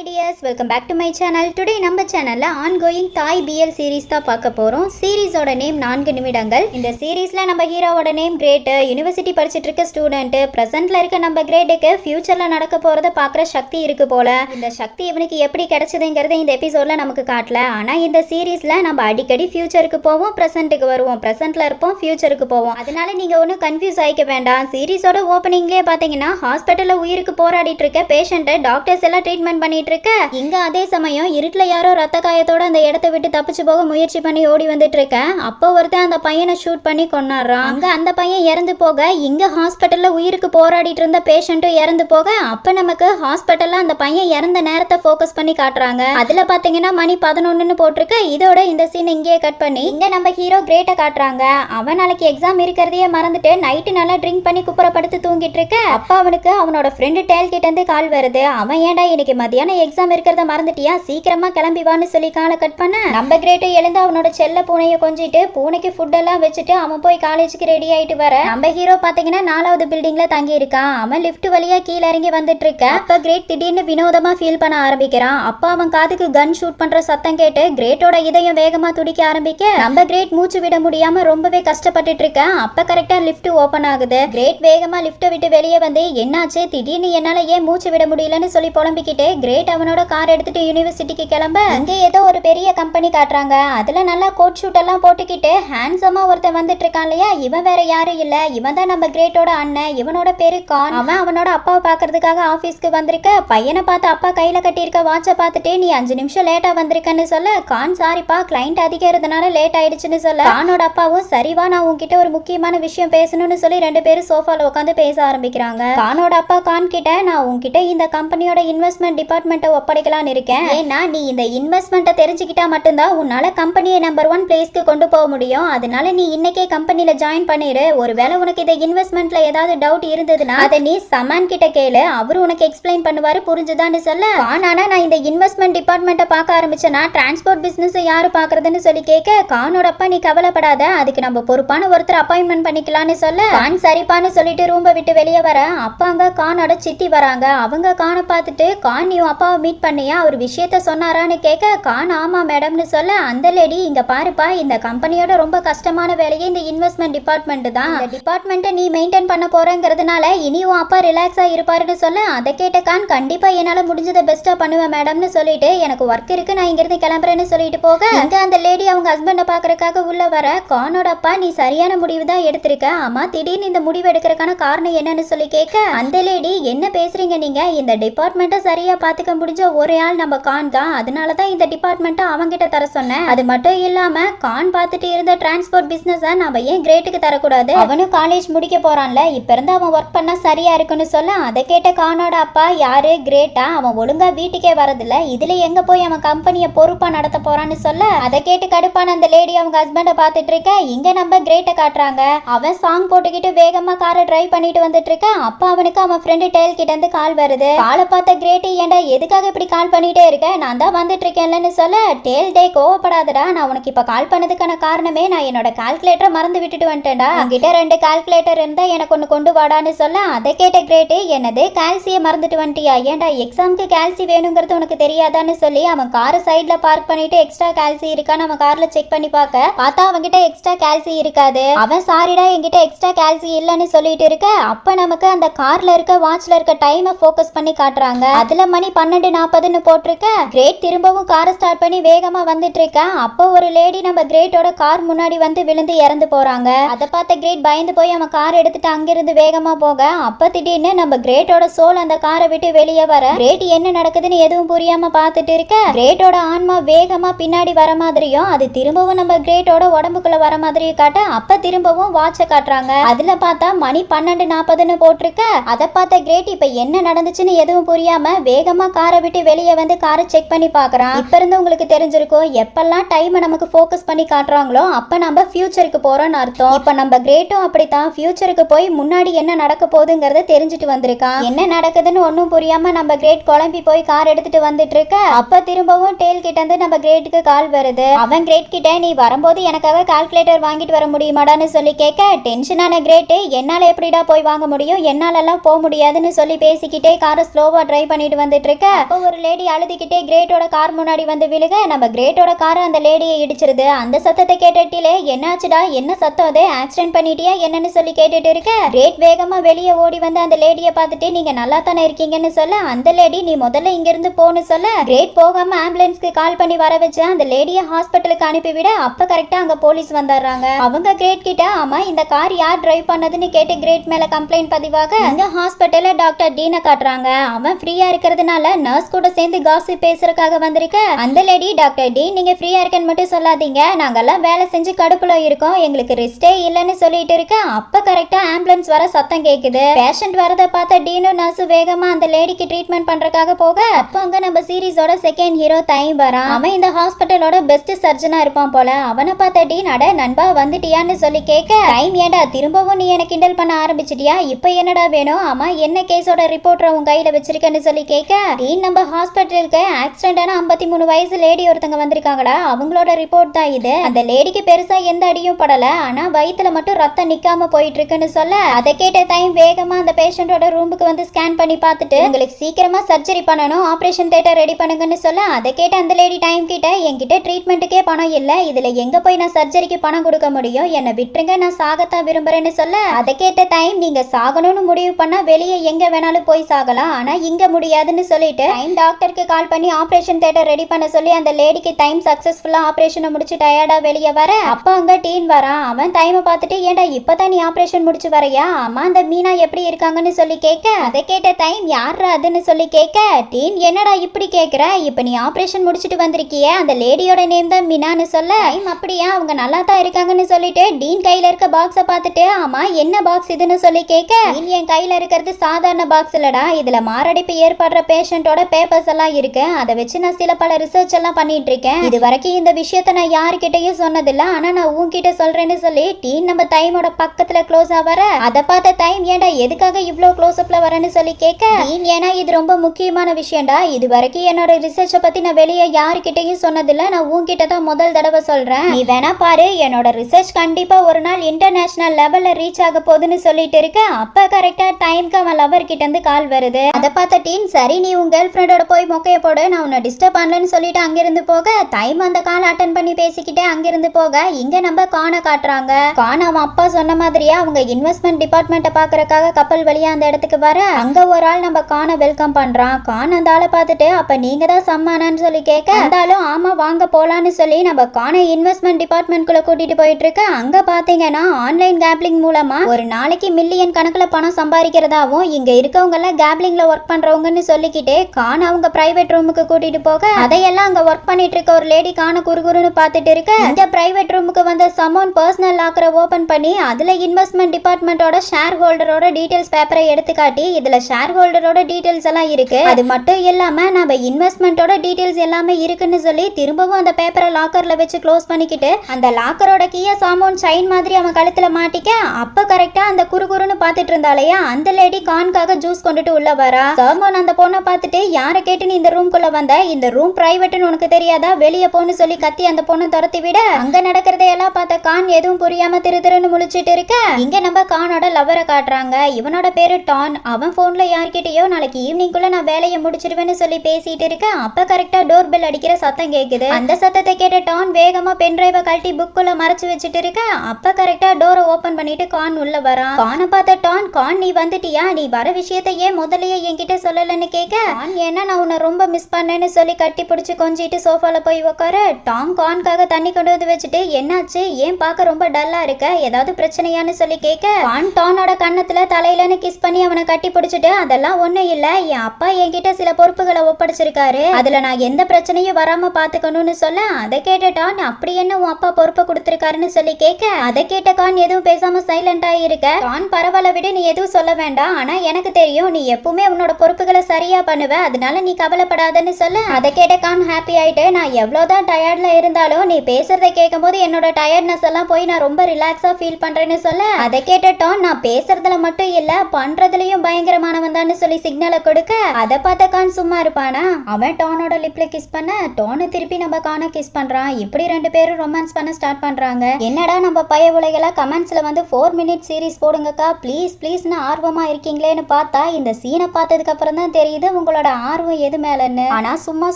Hi dears welcome back to my channel today நம்ம சேனலில் ongoing தாய் பிஎல் சீரிஸ் தான் பார்க்க போகிறோம் சீரிஸோட நேம் நான்கு நிமிடங்கள். இந்த சீரீஸில் நம்ம ஹீரோவோட நேம் கிரேட்டு யூனிவர்சிட்டி படிச்சுட்டு இருக்க ஸ்டூடெண்ட்டு ப்ரெசென்ட்டில் இருக்க நம்ம கிரேட்டுக்கு ஃப்யூச்சரில் நடக்க போகிறத பார்க்குற சக்தி இருக்கு போல. இந்த சக்தி இவனுக்கு எப்படி கிடைச்சதுங்கிறத இந்த எபிசோடில் நமக்கு காட்டல. ஆனால் இந்த சீரீஸில் நம்ம அடிக்கடி ஃப்யூச்சருக்கு போவோம் ப்ரெசென்ட்டுக்கு வருவோம். ப்ரெசென்ட்டில் இருப்போம் ஃப்யூச்சருக்கு போவோம். அதனால நீங்கள் ஒன்றும் கன்ஃபியூஸ் ஆகிக்க வேண்டாம். சீரிஸோட ஓப்பனிங்லேயே பார்த்தீங்கன்னா ஹாஸ்பிட்டலில் உயிருக்கு போராடிட்டு இருக்க பேஷண்ட்டை டாக்டர்ஸ் எல்லாம் ட்ரீட்மெண்ட் பண்ணிட்டு இருக்க இங்க அதே சமயம் இருட்டுல யாரோ ரத்த காயத்தோட அந்த இடத்த விட்டு தப்பிச்சு போக முயற்சி பண்ணி ஓடி வந்துட்டு இருக்க அப்போ ஒருத்தன் அந்த பையனை ஷூட் பண்ணி கொண்டாடுறான் அங்க அந்த பையன் இறந்து போக இங்க ஹாஸ்பிட்டல்ல உயிருக்கு போராடிட்டு இருந்த பேஷண்ட்டும் இறந்து போக அப்ப நமக்கு ஹாஸ்பிட்டல்ல அந்த பையன் இறந்த நேரத்தை ஃபோக்கஸ் பண்ணி காட்டுறாங்க. அதுல பாத்தீங்கன்னா மணி பதினொன்னு போட்டிருக்க. இதோட இந்த சீன் இங்கேயே கட் பண்ணி இங்க நம்ம ஹீரோ கிரேட்டை காட்டுறாங்க. அவன் நாளைக்கு எக்ஸாம் இருக்கிறதையே மறந்துட்டு நைட்டு நல்லா ட்ரிங்க் பண்ணி குப்புறப்படுத்து தூங்கிட்டு இருக்க அப்ப அவனுக்கு அவனோட ஃப்ரெண்டு டேல் கிட்ட இருந்து கால் வருது. அவன் ஏன்டா இன்னைக்கு மதியானம் எக்ஸாம் இருக்கிறத மறந்துட்டியா? சீக்கிரமா கிளம்பி வான்னு சொல்லி காலை கட் பண்ண? நம்ம கிரேட்டு எழுந்து அவனோட செல்ல பூனையை கொஞ்சிட்டு பூனைக்கு ஃபுட் எல்லாம் வச்சுட்டு அவன் போய் காலேஜுக்கு ரெடி ஆயிட்டு வர. நம்ம ஹீரோ பாத்தீங்கன்னா நாலாவது பில்டிங்ல தங்கி இருக்கான் அவன் லிஃப்ட் வழியா கீழே இறங்கி வந்துட்டு இருக்க அப்ப கிரேட் திடீர்னு வினோதமா ஃபீல் பண்ண ஆரம்பிக்கிறான். அப்ப அவன் காதுக்கு கன் ஷூட் பண்ற சத்தம் கேட்டு கிரேட்டோட இதயம் வேகமா துடிக்க ஆரம்பிக்க நம்ம கிரேட் மூச்சு விட முடியாம ரொம்பவே கஷ்டப்பட்டுட்டு இருக்க. அப்ப கரெக்டா லிஃப்ட் ஓபன் ஆகுது. கிரேட் வேகமா லிஃப்ட்டை விட்டு வெளியே வந்து என்னாச்சு? திடீர்னு என்னால ஏன் மூச்சு விட முடியலன்னு சொல்லி புலம்பிக்கிட்டு கிரேட் அவனோட கார் எடுத்துட்டு யூனிவர்சிட்டிக்கு கிளம்ப அங்கே ஏதோ ஒரு பெரிய கம்பெனி காட்டுறாங்க. அதுல நல்லா கோட் ஷூட் எல்லாம் போட்டுக்கிட்டு ஹேண்ட்ஸமா ஒருத்தன் வந்துட்டு இருக்கான் இல்லையா? இவன் வேற யாரும் இல்ல. இவன் தான் நம்ம கிரேட்டோட அண்ணன். இவனோட பேரு கான். அவன் அவனோட அப்பாவை பாக்குறதுக்காக ஆபீஸ்க்கு வந்திருக்க. பையனை பார்த்து அப்பா கையில கட்டியிருக்க வாட்சை பார்த்துட்டு நீ அஞ்சு நிமிஷம் லேட்டா வந்திருக்கன்னு சொல்ல. கான் சாரிப்பா கிளைண்ட் அதிகம் இருந்தனால லேட் ஆயிடுச்சுன்னு சொல்ல. கானோட அப்பாவும் சரிவா நான் உன்கிட்ட ஒரு முக்கியமான விஷயம் பேசணும்னு சொல்லி ரெண்டு பேரும் சோஃபால உட்காந்து பேச ஆரம்பிக்கிறாங்க. கானோட அப்பா கான் கிட்ட நான் உன்கிட்ட இந்த கம்பெனியோட இன்வெஸ்ட்மெண்ட் டிபார்ட்மெண்ட் டிபார்ட்மெண்ட்டை ஒப்படைக்கலாம்னு இருக்கேன். ஏன்னா நீ இந்த இன்வெஸ்ட்மெண்ட்டை தெரிஞ்சுக்கிட்டா மட்டும்தான் உன்னால கம்பெனியை நம்பர் ஒன் பிளேஸ்க்கு கொண்டு போக முடியும். அதனால நீ இன்னைக்கே கம்பெனியில ஜாயின் பண்ணிடு ஒருவேளை உனக்கு இந்த இன்வெஸ்ட்மெண்ட்ல ஏதாவது டவுட் இருந்ததுன்னா அதை நீ சமான் கிட்ட கேளு. அவரு உனக்கு எக்ஸ்பிளைன் பண்ணுவாரு புரிஞ்சுதான்னு சொல்ல. ஆனா நான் இந்த இன்வெஸ்ட்மெண்ட் டிபார்ட்மெண்ட்டை பார்க்க ஆரம்பிச்சேன்னா டிரான்ஸ்போர்ட் பிசினஸ் யாரு பாக்குறதுன்னு சொல்லி கேட்க கானோட அப்பா நீ கவலைப்படாத. அதுக்கு நம்ம பொறுப்பான ஒருத்தர் அப்பாயின்மெண்ட் பண்ணிக்கலாம்னு சொல்ல. கான் சரிப்பான்னு சொல்லிட்டு ரூம்பை விட்டு வெளியே வர. அப்பா அங்க கானோட சித்தி வராங்க. அவங்க கானை பார்த்துட்டு கான் நீ அப்பா அப்பாவை மீட் பண்ணியா? அவர் விஷயத்த சொன்னாரான்னு கேட்க கான் ஆமா மேடம்னு சொல்ல அந்த லேடி இங்கே பாருப்பா இந்த கம்பெனியோட ரொம்ப கஷ்டமான வேலையே இந்த இன்வெஸ்ட்மெண்ட் டிபார்ட்மெண்ட் தான். இந்த டிபார்ட்மெண்ட்டை நீ மெயின்டைன் பண்ண போறேங்கிறதுனால இனி உன் அப்பா ரிலாக்ஸாக இருப்பாருன்னு சொல்ல அதை கேட்ட கான் கண்டிப்பாக என்னால முடிஞ்சதை பெஸ்ட்டாக பண்ணுவேன் மேடம்னு சொல்லிட்டு எனக்கு ஒர்க் இருக்கு நான் இங்கிருந்து கிளம்புறேன்னு சொல்லிட்டு போக இங்க அந்த லேடி அவங்க ஹஸ்பண்டை பாக்குறதுக்காக உள்ள வர கானோட அப்பா நீ சரியான முடிவு தான் எடுத்திருக்க ஆமா திடீர்னு இந்த முடிவு எடுக்கிறதுக்கான காரணம் என்னன்னு சொல்லி கேட்க அந்த லேடி என்ன பேசுறீங்க நீங்க? இந்த டிபார்ட்மெண்ட்டை சரியா பாத்துக்க முடிஞ்ச ஒரே ஆள் நம்ம கான் தான். அதனால தான் இந்த டிபார்ட்மெண்ட்டை அவங்கிட்ட தர சொன்னேன். அது மட்டும் இல்லாம கான் பார்த்துட்டு இருந்த டிரான்ஸ்போர்ட் பிசினஸை நம்ம ஏன் கிரேட்டுக்கு தரக்கூடாது? அவனும் காலேஜ் முடிக்க போறான்ல. இப்ப இருந்து அவன் ஒர்க் பண்ணா சரியா இருக்குன்னு சொல்ல அதை கேட்ட கானோட அப்பா யாரு கிரேட்டா அவன் ஒழுங்கா வீட்டுக்கே வரதில்ல. இதுல எங்க போய் அவன் கம்பெனியை பொறுப்பா நடத்த போறான்னு சொல்ல அதை கேட்டு கடுப்பான அந்த லேடி அவங்க ஹஸ்பண்டை பார்த்துட்டு இருக்க இங்க நம்ம கிரேட்டை காட்டுறாங்க. அவன் சாங் போட்டுக்கிட்டு வேகமா காரை டிரைவ் பண்ணிட்டு வந்துட்டு இருக்க. அப்ப அவனுக்கு அவன் ஃப்ரெண்டு டேல் கிட்ட இருந்து கால் வருது. காலை பார்த்த கிரேட்டு ஏண்டா எதுக்காக இப்படி கால் பண்ணிகிட்டே இருக்க? நான் தான் வந்துட்டு இருக்கேன்லன்னு சொல்ல டேல் டே கோவப்படாதடா. நான் உனக்கு இப்போ கால் பண்ணதுக்கான காரணமே நான் என்னோட கால்குலேட்டரை மறந்து விட்டுட்டு வந்துட்டேன்டா. உங்ககிட்ட ரெண்டு கால்குலேட்டர் இருந்தால் எனக்கு ஒன்று கொண்டு வாடான்னு சொல்ல அதை கேட்ட கிரேட்டு என்னது கால்சியை மறந்துட்டு வந்துட்டியா? ஏன்டா எக்ஸாம்க்கு கால்சி வேணுங்கிறது உனக்கு தெரியாதான்னு சொல்லி அவன் காரை சைடில் பார்க் பண்ணிட்டு எக்ஸ்ட்ரா கால்சி இருக்கான்னு அவன் காரில் செக் பண்ணி பார்க்க பார்த்தா அவன்கிட்ட எக்ஸ்ட்ரா கால்சி இருக்காது. அவன் சாரிடா என்கிட்ட எக்ஸ்ட்ரா கால்சி இல்லைன்னு சொல்லிட்டு இருக்க அப்ப நமக்கு அந்த கார்ல இருக்க வாட்ச்ல இருக்க டைமை ஃபோக்கஸ் பண்ணி காட்டுறாங்க. அதுல மணி பன்னெண்டு பன்னெண்டு நாற்பதுன்னு போட்டிருக்க. கிரேட் திரும்பவும் காரை ஸ்டார்ட் பண்ணி வேகமா வந்துட்டு இருக்கேன் அப்போ ஒரு லேடி நம்ம கிரேட்டோட கார் முன்னாடி வந்து விழுந்து இறந்து போறாங்க. அதை பார்த்த கிரேட் பயந்து போய் அவன் கார் எடுத்துட்டு அங்கிருந்து வேகமா போக. அப்ப திடீர்னு நம்ம கிரேட்டோட சோல் அந்த காரை விட்டு வெளியே வர. கிரேட் என்ன நடக்குதுன்னு எதுவும் புரியாம பார்த்துட்டு இருக்க. கிரேட்டோட ஆன்மா வேகமா பின்னாடி வர மாதிரியும் அது திரும்பவும் நம்ம கிரேட்டோட உடம்புக்குள்ள வர மாதிரியும் காட்ட அப்ப திரும்பவும் வாட்சை காட்டுறாங்க. அதுல பார்த்தா மணி பன்னெண்டு நாற்பதுன்னு போட்டிருக்க. அதை பார்த்த கிரேட் இப்ப என்ன நடந்துச்சுன்னு எதுவும் புரியாம வேகமா காரை விட்டு வெளியே வந்து காரை செக் பண்ணி பார்க்கறான். இப்ப இருந்து உங்களுக்கு தெரிஞ்சிருக்கும் எப்பெல்லாம் டைமை நமக்கு ஃபோக்கஸ் பண்ணி காட்டுறாங்களோ அப்ப நம்ம ஃபியூச்சருக்கு போறோம்னு அர்த்தம். இப்ப நம்ம கிரேட்டும் அப்படித்தான். ஃபியூச்சருக்கு போய் முன்னாடி என்ன நடக்க போகுதுங்கிறத தெரிஞ்சுட்டு வந்திருக்கான். என்ன நடக்குதுன்னு ஒன்றும் புரியாம நம்ம கிரேட் குழம்பி போய் கார் எடுத்துட்டு வந்துட்டு இருக்க. அப்ப திரும்பவும் டேல் கிட்ட இருந்து நம்ம கிரேட்டுக்கு கால் வருது. அவன் கிரேட் கிட்ட நீ வரும்போது எனக்காக கால்குலேட்டர் வாங்கிட்டு வர முடியுமாடான்னு சொல்லி கேட்க டென்ஷனான கிரேட்டு என்னால எப்படிடா போய் வாங்க முடியும்? என்னாலலாம் போக முடியாதுன்னு சொல்லி பேசிக்கிட்டே காரை ஸ்லோவா டிரைவ் பண்ணிட்டு வந்துட்டு இருக்க. அப்போ ஒரு லேடி அழுதுகிட்டே கிரேட்டோட கார் முன்னாடி வந்து விழுக நம்ம கிரேட்டோட கார் அந்த லேடியை இடிச்சிருது. அந்த சத்தத்தை கேட்டுட்டிலே என்னாச்சுடா? என்ன சத்தம் அது? ஆக்சிடென்ட் பண்ணிட்டியா? என்னன்னு சொல்லி கேட்டுட்டு இருக்க? கிரேட் வேகமா வெளியே ஓடி வந்து அந்த லேடியை பார்த்துட்டு நீங்க நல்லா தானே இருக்கீங்கன்னு சொல்ல அந்த லேடி நீ முதல்ல இங்கிருந்து போன்னு சொல்ல. கிரேட் போகாம ஆம்புலன்ஸ்க்கு கால் பண்ணி வர வச்சு அந்த லேடியை ஹாஸ்பிட்டலுக்கு அனுப்பிவிட அப்ப கரெக்டா அங்க போலீஸ் வந்துடுறாங்க. அவங்க கிரேட் கிட்ட ஆமா இந்த கார் யார் டிரைவ் பண்ணதுன்னு கேட்டு கிரேட் மேல கம்ப்ளைண்ட் பதிவாக அங்க ஹாஸ்பிட்டல்ல டாக்டர் டீனை காட்டுறாங்க. அவன் ஃப்ரீயா இருக்கிறதுனால நர்ஸ் கூட சேர்ந்து காசி பேசுறதுக்காக வந்திருக்க? அந்த லேடி டாக்டர் டி நீங்க ஃப்ரீயா இருக்கேன்னு மட்டும் சொல்லாதீங்க. நாங்கெல்லாம் வேலை செஞ்சு கடுப்புல இருக்கோம். எங்களுக்கு ரெஸ்டே இல்லைன்னு சொல்லிட்டு இருக்க. அப்ப கரெக்டா ஆம்புலன்ஸ் வர சத்தம் கேக்குது. பேஷண்ட் வரத பார்த்த டீனும் நர்ஸும் வேகமா அந்த லேடிக்கு ட்ரீட்மெண்ட் பண்றதுக்காக போக அப்போ அங்க நம்ம சீரிஸோட செகண்ட் ஹீரோ டைம் வரான். அவன் இந்த ஹாஸ்பிட்டலோட பெஸ்ட் சர்ஜனா இருப்பான் போல. அவனை பார்த்த டீன் அட நண்பா வந்துட்டியான்னு சொல்லி கேட்க டைம் ஏன்டா திரும்பவும் நீ எனக்கு கிண்டல் பண்ண ஆரம்பிச்சிட்டியா? இப்போ என்னடா வேணும்? ஆமா என்ன கேஸோட ரிப்போர்ட்டரை உன் கையில வச்சிருக்கேன்னு சொல்லி கேட்க டீன் நம்ம ஹாஸ்பிட்டலுக்கு ஆக்சிடென்டான ஐம்பத்தி மூணு வயசு லேடி ஒருத்தங்க வந்திருக்காங்கடா. அவங்களோட ரிப்போர்ட் தான் இது. அந்த லேடிக்கு பெருசா எந்த அடியும் படல. ஆனா வயித்துல மட்டும் ரத்தம் நிக்காம போயிட்டு இருக்குன்னு சொல்ல அதை கேட்ட டைம் வேகமா அந்த பேஷண்டோட ரூமுக்கு வந்து ஸ்கேன் பண்ணி பார்த்துட்டு உங்களுக்கு சீக்கிரமா சர்ஜரி பண்ணணும் ஆபரேஷன் தேட்டர் ரெடி பண்ணுங்கன்னு சொல்ல அதை கேட்ட அந்த லேடி டைம் கிட்ட என்கிட்ட ட்ரீட்மெண்ட்டுக்கே பணம் இல்ல. இதுல எங்க போய் நான் சர்ஜரிக்கு பணம் கொடுக்க முடியும்? என்னை விட்டுருங்க நான் சாகத்தான் விரும்புறேன்னு சொல்ல அதை கேட்ட டைம் நீங்க சாகணும்னு முடிவு பண்ணா வெளியே எங்க வேணாலும் போய் சாகலாம். ஆனா இங்க முடியாதுன்னு சொல்லிட்டு டைம் டாக்டருக்கு கால் பண்ணி ஆபரேஷன் தேட்டர் ரெடி பண்ண சொல்லி அந்த லேடிக்கு டைம் சக்சஸ்ஃபுல்லா ஆபரேஷனை முடிச்சு டயர்டா வெளியே வர. அப்ப அங்க டீன் வரான். அவன் டைமை பார்த்துட்டு ஏன்டா இப்பதான் நீ ஆபரேஷன் முடிச்சு வரையா? அம்மா அந்த மீனா எப்படி இருக்காங்கன்னு சொல்லி கேட்க. அதை கேட்ட டைம் யாரா அதுன்னு சொல்லி கேட்க டீன் என்னடா இப்படி கேக்குற? இப்ப நீ ஆபரேஷன் முடிச்சிட்டு வந்திருக்கியே. அந்த லேடியோட நேம் தான் மீனான்னு சொல்ல. டைம் அப்படியா? அவங்க நல்லா தான் இருக்காங்கன்னு சொல்லிட்டு டீன் கையில இருக்க பாக்ஸை பார்த்துட்டு ஆமா என்ன பாக்ஸ் இதுன்னு சொல்லி கேட்க. டீன் என் கையில இருக்கிறது சாதாரண பாக்ஸ் இல்லடா. இதுல மாரடைப்பு ஏற்படுற பேஷண்டோட பேப்பர்ஸ் எல்லாம் இருக்கு. அதை வச்சு நான் சில பல ரிசர்ச் எல்லாம் பண்ணிட்டு இருக்கேன். இது வரைக்கும் இந்த விஷயத்த நான் யாருக்கிட்டயும் சொன்னதில்ல. ஆனா நான் உன்கிட்ட சொல்றேன்னு சொல்லி டீன் நம்ம டைமோட பக்கத்துல க்ளோஸ் ஆவற அதை பார்த்த டைம் ஏன்டா எதுக்காக இவ்வளோ க்ளோஸ் அப்ல வரேன்னு சொல்லி கேட்க டீன் ஏன்னா இது ரொம்ப முக்கியமான விஷயம்டா. இது வரைக்கும் என்னோட ரிசர்ச்சை பத்தி நான் வெளியே யாருக்கிட்டயும் சொன்னதில்ல. நான் உன்கிட்ட தான் முதல் தடவை சொல்றேன். நீ வேணா பாரு என்னோட ரிசர்ச் கண்டிப்பா ஒரு நாள் இன்டர்நேஷனல் லெவல்ல ரீச் ஆக போகுதுன்னு சொல்லிட்டு இருக்க. அப்ப கரெக்டா டைம்க்கு அவன் லவர் கிட்ட இருந்து கால் வருது. அதை பார்த்த டீன் சரி நீ உங்க கேர்ள் ஃப்ரெண்டோட போய் மொக்கைய போடு நான் உன்னை டிஸ்டர்ப் பண்ணலன்னு சொல்லிட்டு அங்கிருந்து போக டைம் அந்த கால் அட்டன் பண்ணி பேசிக்கிட்டே அங்கிருந்து போக இங்க நம்ம கானை காட்டுறாங்க. கான் அவன் அப்பா சொன்ன மாதிரியே அவங்க இன்வெஸ்ட்மெண்ட் டிபார்ட்மெண்ட்டை பாக்குறக்காக கப்பல் வழியா அந்த இடத்துக்கு வர அங்க ஒரு ஆள் நம்ம கானை வெல்கம் பண்றான். கான் அந்த ஆளை பார்த்துட்டு அப்ப நீங்க தான் சம்மானான்னு சொல்லி கேட்க இருந்தாலும் ஆமா வாங்க போலான்னு சொல்லி நம்ம கானை இன்வெஸ்ட்மெண்ட் டிபார்ட்மெண்ட்குள்ள கூட்டிட்டு போயிட்டு இருக்க அங்க பாத்தீங்கன்னா ஆன்லைன் கேப்லிங் மூலமா ஒரு நாளைக்கு மில்லியன் கணக்குல பணம் சம்பாதிக்கிறதாவும் இங்க இருக்கவங்க எல்லாம் கேப்லிங்ல ஒர்க் பண்றவங்கன்னு சொல்லிக்கிட்டே கான் அவங்க பிரைவேட் ரூமுக்கு கூட்டிட்டு போக அதையெல்லாம் அங்க ஒர்க் பண்ணிட்டு இருக்க ஒரு லேடி கான குறுகுறுன்னு பார்த்துட்டு இருக்க. இந்த பிரைவேட் ரூமுக்கு வந்த சமோன் பர்சனல் லாக்கரை ஓபன் பண்ணி அதுல இன்வெஸ்ட்மெண்ட் டிபார்ட்மெண்ட்டோட ஷேர் ஹோல்டரோட டீடைல்ஸ் பேப்பரை எடுத்து காட்டி இதுல ஷேர் ஹோல்டரோட டீடைல்ஸ் எல்லாம் இருக்கு. அது மட்டும் இல்லாம நம்ம இன்வெஸ்ட்மெண்ட்டோட டீடைல்ஸ் எல்லாமே இருக்குன்னு சொல்லி திரும்பவும் அந்த பேப்பரை லாக்கர்ல வச்சு க்ளோஸ் பண்ணிக்கிட்டு அந்த லாக்கரோட கீய சாமோன் சைன் மாதிரி அவன் கழுத்துல மாட்டிக்க அப்ப கரெக்டா அந்த குறுகுறுன்னு பார்த்துட்டு இருந்தாலையா அந்த லேடி கான்காக ஜூஸ் கொண்டுட்டு உள்ள வரா. சாமோன் அந்த பொண்ணை பார்த்துட்டு யாரை கேட்டு நீ இந்த ரூம்குள்ள வந்த? இந்த ரூம் பிரைவேட்னு உனக்கு தெரியாதா? வெளியே போன்னு சொல்லி கத்தி அந்த பொண்ணை துரத்தி விட? அங்க நடக்கிறதையெல்லாம் பார்த்த கான் எதுவும் புரியாம திரு திருன்னு முழிச்சிட்டு இருக்க? இங்க நம்ம கானோட லவ்வரை காட்டுறாங்க. இவனோட பேரு டான். அவன் போன்ல யார்கிட்டயோ நாளைக்கு ஈவினிங்குள்ள நான் வேலையை முடிச்சிருவேன்னு சொல்லி பேசிட்டு இருக்க. அப்ப கரெக்டா டோர் பெல் அடிக்கிற சத்தம் கேக்குது. அந்த சத்தத்தை கேட்ட டான் வேகமா பென் டிரைவை கழட்டி புக்குள்ள மறைச்சு வச்சுட்டு இருக்க. அப்ப கரெக்டா டோரை ஓபன் பண்ணிட்டு கான் உள்ள வரான். கானை பார்த்த டான் கான் நீ வந்துட்டியா? நீ வர விஷயத்த ஏன் முதல்லயே என்கிட்ட சொல்லலன்னு கேட்க கான் ஏன்னா நான் உன்னை ரொம்ப மிஸ் பண்ணேன்னு சொல்லி கட்டி பிடிச்சி கொஞ்சிட்டு சோஃபால போய் உட்கார டாம் கான்காக தண்ணி கொண்டு வந்து வச்சுட்டு என்னாச்சு? ஏன் பார்க்க ரொம்ப டல்லா இருக்க? ஏதாவது பிரச்சனையான்னு சொல்லி கேட்க கான் டானோட கன்னத்துல தலையிலன்னு கிஸ் பண்ணி அவனை கட்டி பிடிச்சிட்டு அதெல்லாம் ஒண்ணும் இல்ல. என் அப்பா என்கிட்ட சில பொறுப்புகளை ஒப்படைச்சிருக்காரு. அதுல நான் எந்த பிரச்சனையும் வராம பாத்துக்கணும்னு சொல்ல அதை கேட்ட டான் அப்படி என்ன உன் அப்பா பொறுப்பை கொடுத்துருக்காருன்னு சொல்லி கேட்க அதை கேட்ட கான் எதுவும் பேசாம சைலண்ட் இருக்க. கான் பரவாயில்ல விட நீ எதுவும் சொல்ல வேண்டாம். ஆனா எனக்கு தெரியும் நீ எப்பவுமே உன்னோட பொறுப்புகளை சரியா பண்ணுவ அதனால நீ கவலைப்படாதன்னு சொல்ல அதை கேட்ட கான் ஹாப்பி ஆயிட்டு நான் எவ்வளோதான் டயர்டில் இருந்தாலும் நீ பேசுறத கேட்கும் போது என்னோட டயர்ட்னஸ் எல்லாம் போய் நான் ரொம்ப ரிலாக்ஸாக ஃபீல் பண்றேன்னு சொல்ல அதை கேட்டுட்டோம் நான் பேசுறதுல மட்டும் இல்லை பண்ணுறதுலையும் பயங்கரமானவன் தான் சொல்லி சிக்னலை கொடுக்க அதை பார்த்த கான் சும்மா இருப்பானா? அவன் டோனோட லிப்ல கிஸ் பண்ண டோனை திருப்பி நம்ம கானை கிஸ் பண்றான். இப்படி ரெண்டு பேரும் ரொமான்ஸ் பண்ண ஸ்டார்ட் பண்றாங்க. என்னடா நம்ம பய உலைகளை கமெண்ட்ஸ்ல வந்து ஃபோர் மினிட் சீரிஸ் போடுங்கக்கா ப்ளீஸ் ப்ளீஸ்னு ஆர்வமா இருக்கீங்களேன்னு பார்த்தா இந்த சீனை பார்த்ததுக்கு அப்புறம் தான் தெரியுது உங்களோட அவங்களோட ஆர்வம் எது மேலன்னு? ஆனா சும்மா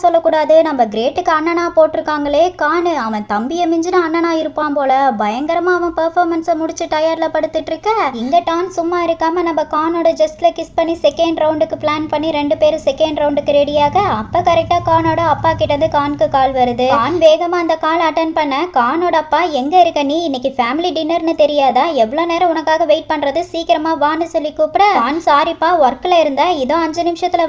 சொல்லக்கூடாது. நம்ம கிரேட்டுக்கு அண்ணனா போட்டிருக்காங்களே கானு அவன் தம்பியை மிஞ்சின அண்ணனா இருப்பான் போல. பயங்கரமா அவன் பெர்ஃபார்மன்ஸை முடிச்சு டயர்ல படுத்துட்டு இருக்க. இங்க டான் சும்மா இருக்காம நம்ம கானோட ஜஸ்ட்ல கிஸ் பண்ணி செகண்ட் ரவுண்டுக்கு பிளான் பண்ணி ரெண்டு பேரும் செகண்ட் ரவுண்டுக்கு ரெடியாக அப்ப கரெக்டா கானோட அப்பா கிட்ட இருந்து கானுக்கு கால் வருது. கான் வேகமா அந்த கால் அட்டன் பண்ண கானோட அப்பா எங்க இருக்க நீ? இன்னைக்கு ஃபேமிலி டின்னர்னு தெரியாதா? எவ்வளவு நேரம் உனக்காக வெயிட் பண்றது? சீக்கிரமா வான்னு சொல்லி கூப்பிட. கான் சாரிப்பா ஒர்க்ல இருந்தா இதோ அஞ்சு நிமிஷத்துல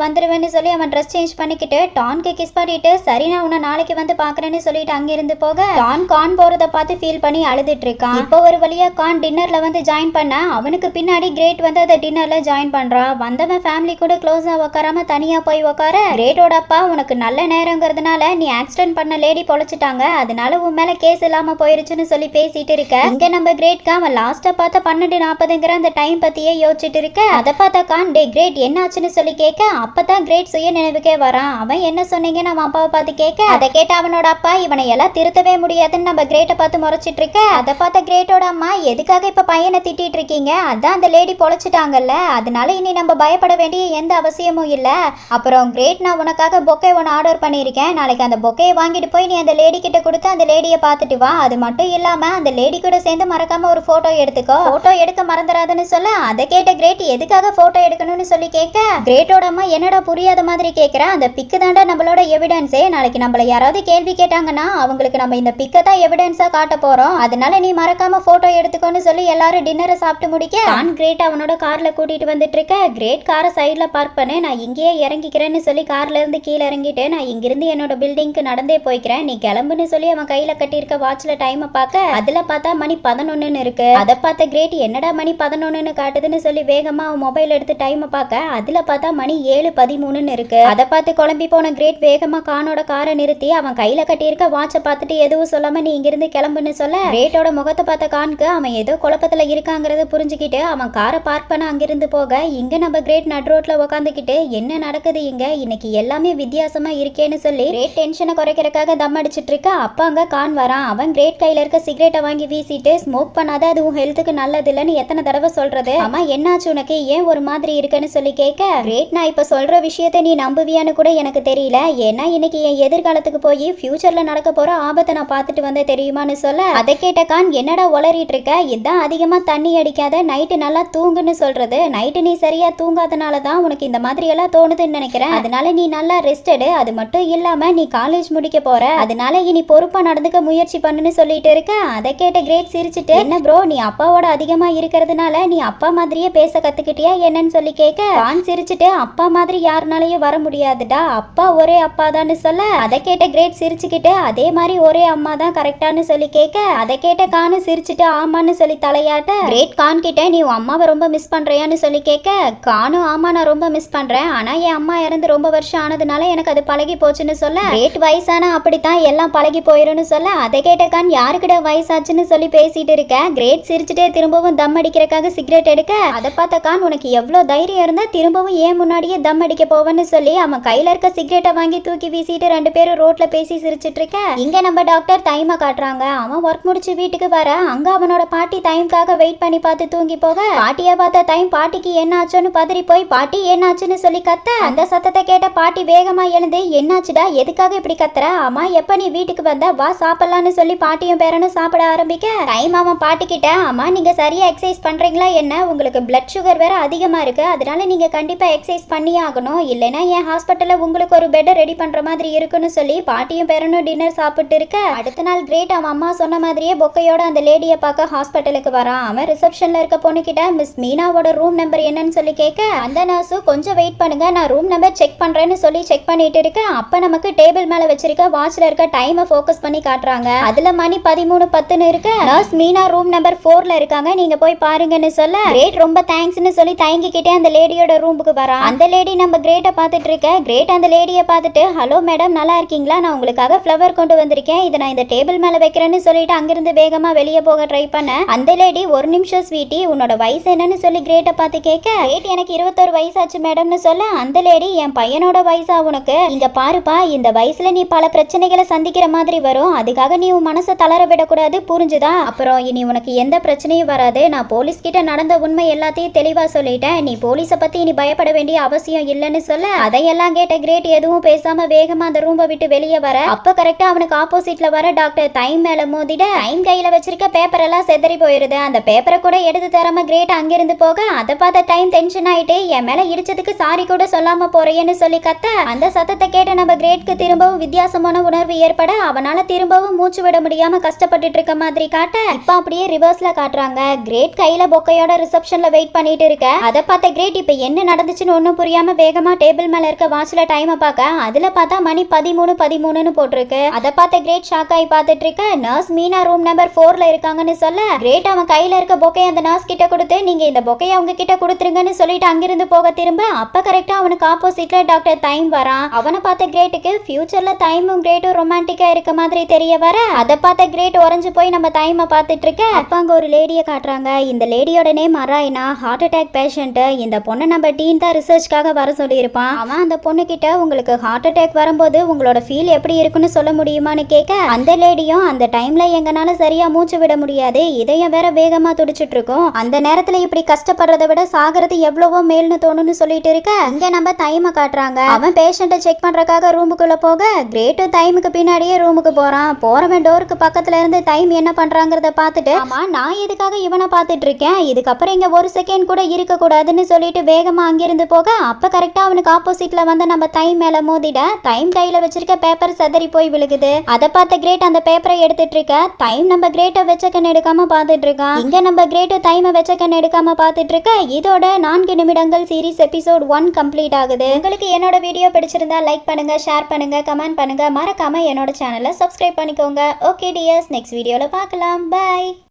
அப்படின்னு சொல்லி அவன் ட்ரெஸ் சேஞ்ச் பண்ணிக்கிட்டு டான்க்கு கிஸ் பண்ணிட்டு சரி நான் உன்னை நாளைக்கு வந்து பாக்குறேன்னு சொல்லிட்டு அங்கிருந்து போக டான் கான் போறத பார்த்து ஃபீல் பண்ணி அழுதுட்டு இருக்கான். இப்போ ஒரு வழியா கான் டின்னர்ல வந்து ஜாயின் பண்ண அவனுக்கு பின்னாடி கிரேட் வந்து அதை டின்னர்ல ஜாயின் பண்றான் வந்தவன் ஃபேமிலி கூட க்ளோஸா உட்காராம தனியா போய் உட்கார கிரேட்டோட அப்பா உனக்கு நல்ல நேரங்கிறதுனால நீ ஆக்சிடென்ட் பண்ண லேடி பொழைச்சிட்டாங்க. அதனால உன் மேல கேஸ் இல்லாம போயிருச்சுன்னு சொல்லி பேசிட்டு இருக்க. இங்க நம்ம கிரேட்க்கு அவன் லாஸ்டா பார்த்த பன்னெண்டு நாற்பதுங்கிற அந்த டைம் பத்தியே யோசிச்சுட்டு இருக்க. அதை பார்த்தா கான் டே கிரேட் என்னாச்சுன்னு சொல்லி கேட்க அப்பதான் கிரேட் சுய நினைவுக்கே வரான். அவன் என்ன சொன்னீங்க? நம்ம அப்பாவை பார்த்து கேட்க. அதை கேட்ட அவனோட அப்பா இவனை எல்லாம் திருத்தவே முடியாதுன்னு நம்ம கிரேட்டை பார்த்து முறைச்சிட்டு இருக்க. அதை பார்த்த கிரேட்டோட அம்மா எதுக்காக இப்ப பையனை திட்டிட்டு இருக்கீங்க? அதான் அந்த லேடி பொழைச்சிட்டாங்கல்ல. அதனால இனி நம்ம பயப்பட வேண்டிய எந்த அவசியமும் இல்ல. அப்புறம் கிரேட் நான் உனக்காக பொக்கை ஒன்று ஆர்டர் பண்ணியிருக்கேன். நாளைக்கு அந்த பொக்கையை வாங்கிட்டு போய் நீ அந்த லேடி கிட்ட கொடுத்து அந்த லேடியை பார்த்துட்டு வா. அது மட்டும் இல்லாம அந்த லேடி கூட சேர்ந்து மறக்காம ஒரு போட்டோ எடுத்துக்கோ. போட்டோ எடுக்க மறந்துடாதுன்னு சொல்ல அதை கேட்ட கிரேட் எதுக்காக போட்டோ எடுக்கணும்னு சொல்லி கேட்க? கிரேட்டோட அம்மா என்னடா தெரியாத மாதிரி கேட்குறா அந்த பிக்கு தாண்டா நம்மளோட எவிடன்ஸே நாளைக்கு நம்மள யாராவது கேள்வி கேட்டாங்கன்னா அவங்களுக்கு நம்ம இந்த பிக்கை தான் எவிடன்ஸாக காட்ட போறோம். அதனால நீ மறக்காம ஃபோட்டோ எடுத்துக்கோன்னு சொல்லி எல்லாரும் டின்னரை சாப்பிட்டு முடிக்க. நான் கிரேட் அவனோட கார்ல கூட்டிட்டு வந்துட்டு இருக்க கிரேட் காரை சைடில் பார்க் பண்ணு நான் இங்கேயே இறங்கிக்கிறேன்னு சொல்லி கார்லேருந்து கீழே இறங்கிட்டு நான் இங்கிருந்து என்னோட பில்டிங்க்கு நடந்தே போய்க்கிறேன். நீ கிளம்புன்னு சொல்லி அவன் கையில் கட்டியிருக்க வாட்சில் டைமை பார்க்க அதில் பார்த்தா மணி பதினொன்னுன்னு இருக்கு. அதை பார்த்த கிரேட் என்னடா மணி பதினொன்னு காட்டுதுன்னு சொல்லி வேகமாக அவன் மொபைல் எடுத்து டைமை பார்க்க அதில் பார்த்தா மணி ஏழு பதிமூணு மூணுன்னு இருக்கு. அதை பார்த்து குழம்பி போன கிரேட் வேகமா கானோட காரை நிறுத்தி அவன் கையில கட்டியிருக்க வாட்சை பார்த்துட்டு எதுவும் சொல்லாம நீ இங்கிருந்து கிளம்புன்னு சொல்ல? கிரேட்டோட முகத்தை பார்த்த கான்க்கு அவன் ஏதோ குழப்பத்துல இருக்காங்கிறத புரிஞ்சுக்கிட்டு அவன் காரை பார்க் பண்ண அங்கிருந்து போக இங்க நம்ம கிரேட் நட் ரோட்ல உட்காந்துக்கிட்டு என்ன நடக்குது இங்க? இன்னைக்கு எல்லாமே வித்தியாசமா இருக்கேன்னு சொல்லி கிரேட் டென்ஷனை குறைக்கிறக்காக தம் அடிச்சிட்டு இருக்க. அப்ப அங்க கான் வரான். அவன் கிரேட் கையில இருக்க சிகரெட்டை வாங்கி வீசிட்டு ஸ்மோக் பண்ணாத அது உன் ஹெல்த்துக்கு நல்லது இல்லைன்னு எத்தனை தடவை சொல்றது? அம்மா என்னாச்சு உனக்கு? ஏன் ஒரு மாதிரி இருக்குன்னு சொல்லி கேட்க? கிரேட் நான் இப்ப சொல்ற விஷயம் விஷயத்தை நீ நம்புவியான்னு கூட எனக்கு தெரியல. ஏன்னா இன்னைக்கு என் எதிர்காலத்துக்கு போய் ஃபியூச்சர்ல நடக்க போற ஆபத்தை நான் பார்த்துட்டு வந்தேன் தெரியுமான்னு சொல்ல? அதை கேட்ட கான் என்னடா உளறிட்டு இருக்க? இதான் அதிகமா தண்ணி அடிக்காத நைட்டு நல்லா தூங்குன்னு சொல்றது. நைட்டு நீ சரியா தூங்காதனால தான் உனக்கு இந்த மாதிரி எல்லாம் தோணுதுன்னு நினைக்கிறேன். அதனால நீ நல்லா ரெஸ்ட் எடு. அது மட்டும் இல்லாம நீ காலேஜ் முடிக்க போற. அதனால இனி பொறுப்பா நடந்துக்க முயற்சி பண்ணுன்னு சொல்லிட்டு இருக்க. அதை கேட்ட கிரேட் சிரிச்சிட்டு என்ன ப்ரோ நீ அப்பாவோட அதிகமா இருக்கிறதுனால நீ அப்பா மாதிரியே பேச கத்துக்கிட்டியா? என்னன்னு சொல்லி கேட்க? கான் சிரிச்சிட்டு அப்பா மாதிரி யாருனாலையும் வர முடியாதுடா. அப்பா ஒரே அப்பா தான்னு சொல்ல அதை கேட்ட கிரேட் சிரிச்சுக்கிட்டு அதே மாதிரி ஒரே அம்மா தான் கரெக்டான்னு சொல்லி கேட்க அதை கேட்ட கானு சிரிச்சுட்டு ஆமான்னு சொல்லி தலையாட்ட கிரேட் கான் கிட்ட நீ உன் அம்மாவை ரொம்ப மிஸ் பண்றியான்னு சொல்லி கேட்க கானும் ஆமா நான் ரொம்ப மிஸ் பண்றேன். ஆனா என் அம்மா இறந்து ரொம்ப வருஷம் ஆனதுனால எனக்கு அது பழகி போச்சுன்னு சொல்ல கிரேட் வயசான அப்படித்தான் எல்லாம் பழகி போயிரும்னு சொல்ல அதை கேட்ட கான் யாருக்கிட்ட வயசாச்சுன்னு சொல்லி பேசிட்டு இருக்க கிரேட் சிரிச்சுட்டே திரும்பவும் தம் அடிக்கிறக்காக சிகரெட் எடுக்க அதை பார்த்த கான் உனக்கு எவ்வளவு தைரியம் இருந்தா திரும்பவும் ஏன் முன்னாடியே தம் அடிக்க போவேன்னு சொல்லி அவன் கையில இருக்க சிகரெட்டை வாங்கி தூக்கி வீசிட்டு ரெண்டு பேரும் ரோட்ல பேசி சிரிச்சிட்டு இருக்க. இங்க நம்ம டாக்டர் டைமை காட்டுறாங்க. அவன் ஒர்க் முடிச்சு வீட்டுக்கு வர. அங்க அவனோட பாட்டி டைம்காக வெயிட் பண்ணி பார்த்து தூங்கி போக. பாட்டிய பார்த்த டைம் பாட்டிக்கு என்ன ஆச்சுன்னு பதறி போய் பாட்டி என்னாச்சுன்னு சொல்லி கத்த. அந்த சத்தத்தை கேட்ட பாட்டி வேகமா எழுந்து என்னாச்சுடா எதுக்காக இப்படி கத்துற? அம்மா எப்ப நீ வீட்டுக்கு வந்த? வா சாப்பிடலாம்னு சொல்லி பாட்டியும் பேரனும் சாப்பிட ஆரம்பிக்க. டைம் அவன் பாட்டி கிட்ட அம்மா நீங்க சரியா எக்ஸசைஸ் பண்றீங்களா? என்ன? உங்களுக்கு பிளட் சுகர் வேற அதிகமா இருக்கு. அதனால நீங்க கண்டிப்பா எக்ஸசைஸ் பண்ணியே ஆகணும். இல்லைன்னா என் ஹாஸ்பிட்டல்ல உங்களுக்கு ஒரு பெட்டை ரெடி பண்ற மாதிரி இருக்குன்னு சொல்லி பாட்டியும் பேரனும் டின்னர் சாப்பிட்டு இருக்க. அடுத்த நாள் கிரேட் அவன் அம்மா சொன்ன மாதிரியே பொக்கையோட அந்த லேடியை பார்க்க ஹாஸ்பிட்டலுக்கு வரான். அவன் ரிசப்ஷன்ல இருக்க பொண்ணுகிட்ட மிஸ் மீனாவோட ரூம் நம்பர் என்னன்னு சொல்லி கேட்க அந்த நர்ஸும் கொஞ்சம் வெயிட் பண்ணுங்க. நான் ரூம் நம்பர் செக் பண்றேன்னு சொல்லி செக் பண்ணிட்டு இருக்கேன் அப்ப நமக்கு டேபிள் மேல வச்சிருக்க வாட்ச்ல இருக்க டைமை ஃபோக்கஸ் பண்ணி காட்டுறாங்க. அதுல மணி பதிமூணு பத்துன்னு இருக்கு. நர்ஸ் மீனா ரூம் நம்பர் ஃபோர்ல இருக்காங்க. நீங்க போய் பாருங்கன்னு சொல்ல. கிரேட் ரொம்ப தேங்க்ஸ்னு சொல்லி தயங்கிக்கிட்டே அந்த லேடியோட ரூமுக்கு வரா அந்த லேடி நம்ம கிரேட்டை பார்த்துட்டு கிரேட் அந்த லேடியை பார்த்துட்டு ஹலோ மேடம் நல்லா இருக்கீங்களா நான் உங்களுக்காக ஃப்ளவர் கொண்டு வந்திருக்கேன். இதை நான் இந்த டேபிள் மேலே வைக்கிறேன்னு சொல்லிட்டு அங்கிருந்து வேகமா வெளியே போக ட்ரை பண்ணேன். அந்த லேடி ஒரு நிமிஷம் ஸ்வீட்டி உன்னோட வயசு என்னன்னு சொல்லி கிரேட்டை பார்த்து கேட்க கிரேட் எனக்கு இருபத்தோரு வயசாச்சு மேடம்னு சொல்ல அந்த லேடி என் பையனோட வயசா உனக்கு? இங்க பாருப்பா இந்த வயசுல நீ பல பிரச்சனைகளை சந்திக்கிற மாதிரி வரும். அதுக்காக நீ உன் மனசை தளர விடக்கூடாது புரிஞ்சுதா? அப்புறம் இனி உனக்கு எந்த பிரச்சனையும் வராது. நான் போலீஸ் கிட்ட நடந்த உண்மை எல்லாத்தையும் தெளிவா சொல்லிட்டேன். நீ போலீஸை பத்தி இனி பயப்பட வேண்டிய அவசியம் இல்லைன்னு சொல்ல? அதையெல்லாம் கேட்ட கிரேட் எதுவும் பேசாம வேகமா அந்த ரூமை விட்டு வெளியே வர. அப்ப கரெக்டா அவனுக்கு ஆப்போசிட்ல வர டாக்டர் டைம் மேல மோதிட டைம் கையில வச்சிருக்க பேப்பர் எல்லாம் செதறி போயிருது. அந்த பேப்பரை கூட எடுத்து தராம கிரேட் அங்கிருந்து போக அதை பார்த்த டைம் டென்ஷன் ஆயிட்டு என் மேல இடிச்சதுக்கு சாரி கூட சொல்லாம போறேன்னு சொல்லி கத்த. அந்த சத்தத்தை கேட்ட நம்ம கிரேட்க்கு திரும்பவும் வித்தியாசமான உணர்வு ஏற்பட அவனால திரும்பவும் மூச்சு விட முடியாம கஷ்டப்பட்டுட்டு இருக்க மாதிரி காட்ட இப்ப அப்படியே ரிவர்ஸ்ல காட்டுறாங்க. கிரேட் கையில பொக்கையோட ரிசப்ஷன்ல வெயிட் பண்ணிட்டு இருக்க. அதை பார்த்த கிரேட் இப்ப என்ன நடந்துச்சுன்னு ஒண்ணும் புரியாம வேகமா டேபிள் மேல இருக்க வாட்ச்ல டைமை பார்க்க அதுல பார்த்தா மணி பதிமூணு பதிமூணுன்னு போட்டிருக்கு. அதை பார்த்த கிரேட் ஷாக் ஆகி பார்த்துட்டு இருக்க நர்ஸ் மீனா ரூம் நம்பர் ஃபோர்ல இருக்காங்கன்னு சொல்ல கிரேட் அவன் கையில இருக்க பொக்கையை அந்த நர்ஸ் கிட்ட கொடுத்து நீங்க இந்த பொக்கையை அவங்க கிட்ட கொடுத்துருங்கன்னு சொல்லிட்டு அங்கிருந்து போக திரும்ப அப்ப கரெக்டா அவனுக்கு ஆப்போசிட்ல டாக்டர் டைம் வரான். அவனை பார்த்த கிரேட்டுக்கு ஃபியூச்சர்ல டைமும் கிரேட்டும் ரொமான்டிக்கா இருக்க மாதிரி தெரிய வர அதை பார்த்த கிரேட் உறைஞ்சு போய் நம்ம டைமை பார்த்துட்டு இருக்க அப்ப அங்க ஒரு லேடியை காட்டுறாங்க. இந்த லேடியோட நேம் அராயினா ஹார்ட் அட்டாக் பேஷண்ட் இந்த பொண்ணை நம்ம டீன் தான் ரிசர்ச்காக வர சொல்லியிருப்பான். அவன் அந்த பொண்ணு கிட்ட உங்களுக்கு ஹார்ட் அட்டாக் வரும்போது உங்களோட ஃபீல் எப்படி இருக்குன்னு சொல்ல முடியுமான்னு கேட்க அந்த லேடியும் அந்த டைம்ல எங்கனால சரியா மூச்சு விட முடியாது. இதயம் வேற வேகமா துடிச்சிட்டு இருக்கும். அந்த நேரத்துல இப்படி கஷ்டப்படுறதை விட சாகிறது எவ்வளவோ மேல்னு தோணுன்னு சொல்லிட்டு இருக்க இங்க நம்ம டைமை காட்டுறாங்க. அவன் பேஷண்ட்டை செக் பண்றதுக்காக ரூமுக்குள்ள போக கிரேட்டு டைமுக்கு பின்னாடியே ரூமுக்கு போறான். போறவன் டோருக்கு பக்கத்துல இருந்து டைம் என்ன பண்றாங்கிறத பார்த்துட்டு ஆமா நான் எதுக்காக இவனை பார்த்துட்டு இருக்கேன்? இதுக்கப்புறம் இங்க ஒரு செகண்ட் கூட இருக்க கூடாதுன்னு சொல்லிட்டு வேகமா அங்கிருந்து போக அப்ப கரெக்டா அவனுக்கு ஆப்போசிட்ல வந்து நம்ம டைம் மேல மோதிட டைம் கையில வச்சிருக்க பேப்பர் சதறி போய் விழுகுது. அதை பார்த்த கிரேட் அந்த பேப்பரை எடுத்துட்டு இருக்க. டைம் நம்ம கிரேட்டை வச்ச கண் எடுக்காம பார்த்துட்டு இருக்கான். இங்க நம்ம கிரேட்டு டைமை வச்ச கண் எடுக்காம பார்த்துட்டு இருக்க. இதோட நான்கு நிமிடங்கள் சீரிஸ் எபிசோட் ஒன் கம்ப்ளீட் ஆகுது. உங்களுக்கு என்னோட வீடியோ பிடிச்சிருந்தா லைக் பண்ணுங்க ஷேர் பண்ணுங்க கமெண்ட் பண்ணுங்க. மறக்காம என்னோட சேனலை சப்ஸ்கிரைப் பண்ணிக்கோங்க. ஓகே டியர்ஸ் நெக்ஸ்ட் வீடியோல பார்க்கலாம். பை